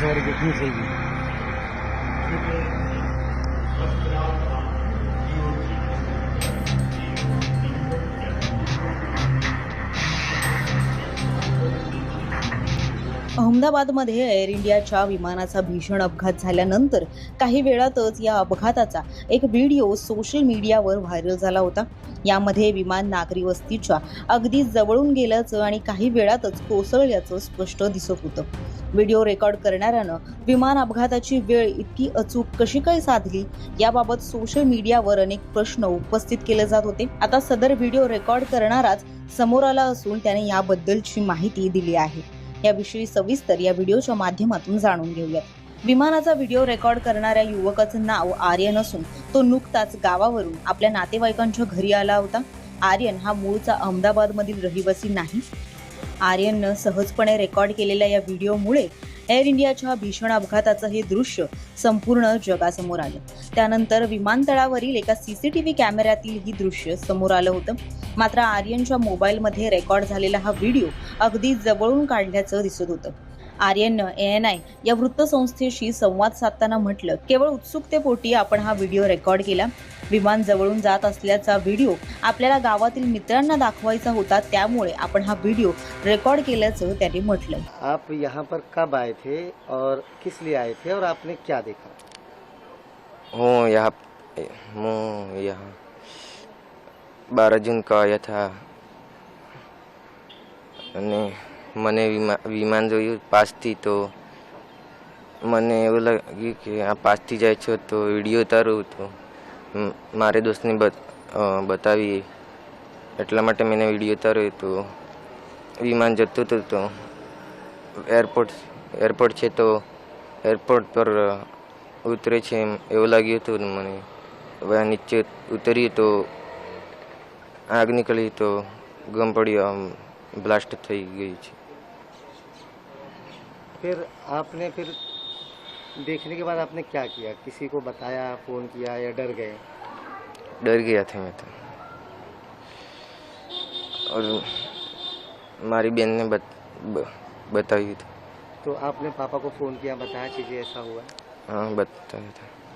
देखनी चाहिए अहमदाबादमध्ये एअर इंडियाच्या विमानाचा भीषण अपघात झाल्यानंतर काही वेळातच या अपघाताचा एक व्हिडिओ सोशल मीडियावर व्हायरल झाला होता. यामध्ये विमान नागरी वस्तीच्या अगदी जवळून गेल्याचं आणि काही वेळातच कोसळल्याचं स्पष्ट दिसत होतं. व्हिडिओ रेकॉर्ड करणाऱ्यानं विमान अपघाताची वेळ इतकी अचूक कशी काय साधली? याबाबत सोशल मीडियावर अनेक प्रश्न उपस्थित केले जात होते. आता सदर व्हिडिओ रेकॉर्ड करणाराच समोर आला असून त्याने याबद्दलची माहिती दिली आहे. याविषयी सविस्तर या व्हिडिओच्या माध्यमातून जाणून घेऊयात. विमानाचा व्हिडिओ रेकॉर्ड करणाऱ्या युवकाचं नाव आर्यन असून तो नुकताच गावावरून आपल्या नातेवाईकांच्या घरी आला होता. आर्यन हा मूळचा अहमदाबादमधील रहिवासी नाही. आर्यननं सहजपणे रेकॉर्ड केलेल्या या व्हिडिओमुळे एअर इंडियाच्या भीषण अपघाताचं हे दृश्य संपूर्ण जगासमोर आलं. त्यानंतर विमानतळावरील एका सीसीटीव्ही कॅमेऱ्यातील ही दृश्य समोर आलं होतं. मात्र आर्यनच्या मोबाईलमध्ये रेकॉर्ड झालेला हा व्हिडिओ अगदी जवळून काढल्याचं दिसत होतं. आर्यननं ए एन आय या वृत्तसंस्थेशी संवाद साधताना म्हटलं केवळ उत्सुकतेपोटी आपण हा व्हिडिओ रेकॉर्ड केला. विमान जवळून जात असल्याचा व्हिडिओ आपल्याला गावातील मित्रांना दाखवायचा होता त्यामुळे आपण हा व्हिडिओ रेकॉर्ड केल्याचं त्यांनी म्हटलं आप यहाँ पर कब आए थे और किस लिए आए थे और आपने क्या देखा हूँ यहाँ हूँ यहाँ बारह जून का आया था અને મને વિમા વિમાન જોયું પાસથી તો મને એવું લાગ્યું કે આ પાસથી જાય છો તો વિડીયો ઉતારું તો મ- મારે દોસ્તને બતાવી એટલા માટે મેં વીડિયો ઉતાર્યો તો વિમાન જતું હતું તો. એરપોર્ટ એરપોર્ટ છે તો એરપોર્ટ પર ઉતરે છે એમ એવું લાગ્યું હતું મને. હવે નીચે ઉતરીએ તો આગ નીકળી તો ગમ પડ્યો આમ બ્લાસ્ટ થઈ ગઈ છે. ફિર આપને ફિર देखने के बाद आपने क्या किया? किसी को बताया फ़ोन किया या डर गए? डर गया था मैं तो। और हमारी बहन ने बत, ब, बताई थी। तो आपने पापा को फ़ोन किया बताया चीज़ें ऐसा हुआ? हाँ बताया था।